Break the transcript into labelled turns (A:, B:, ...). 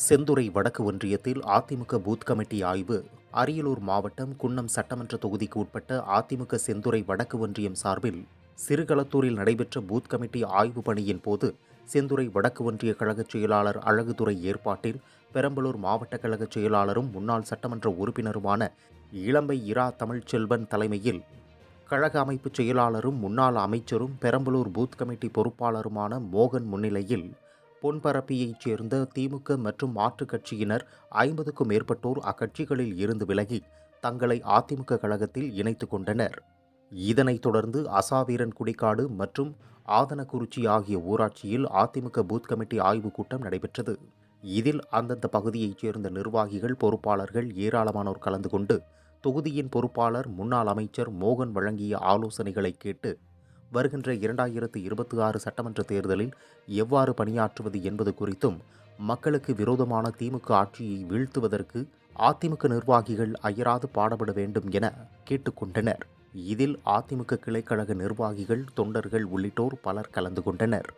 A: செந்துறை வடக்கு ஒன்றியத்தில் AIADMK booth committee ஆய்வு. அரியலூர் மாவட்டம் குன்னம் சட்டமன்ற தொகுதிக்கு உட்பட்ட அதிமுக செந்துறை வடக்கு ஒன்றியம் சார்பில் சிறுகளத்தூரில் நடைபெற்ற பூத் கமிட்டி ஆய்வு பணியின் போது செந்துறை வடக்கு ஒன்றிய கழகச் செயலாளர் அழகுதுரை ஏற்பாட்டில் பெரம்பலூர் மாவட்ட கழகச் செயலாளரும் முன்னாள் சட்டமன்ற உறுப்பினருமான இளம்பை இரா தமிழ்ச்செல்வன் தலைமையில் கழக அமைப்பு செயலாளரும் முன்னாள் அமைச்சரும் பெரம்பலூர் பூத் கமிட்டி பொறுப்பாளருமான மோகன் முன்னிலையில் பொன்பரப்பியைச் சேர்ந்த திமுக மற்றும் மாற்றுக் கட்சியினர் ஐம்பதுக்கும் மேற்பட்டோர் அக்கட்சிகளில் இருந்து விலகி தங்களை அதிமுக கழகத்தில் இணைத்து கொண்டனர். இதனைத் தொடர்ந்து அசாவீரன் குடிக்காடு மற்றும் ஆதனக்குறிச்சி ஆகிய ஊராட்சியில் அதிமுக பூத் கமிட்டி ஆய்வுக் கூட்டம் நடைபெற்றது. இதில் அந்தந்த பகுதியைச் சேர்ந்த நிர்வாகிகள் பொறுப்பாளர்கள் ஏராளமானோர் கலந்து கொண்டு தொகுதியின் பொறுப்பாளர் முன்னாள் அமைச்சர் மோகன் வழங்கிய ஆலோசனைகளை கேட்டு வருகின்ற இரண்டாயிரத்து இருபத்தி ஆறு சட்டமன்ற தேர்தலில் எவ்வாறு பணியாற்றுவது என்பது குறித்தும் மக்களுக்கு விரோதமான திமுக ஆட்சியை வீழ்த்துவதற்கு அதிமுக நிர்வாகிகள் அயராது பாடுபட வேண்டும் என கேட்டுக்கொண்டனர். இதில் அதிமுக கிளைக்கழக நிர்வாகிகள் தொண்டர்கள் உள்ளிட்டோர் பலர் கலந்து கொண்டனர்.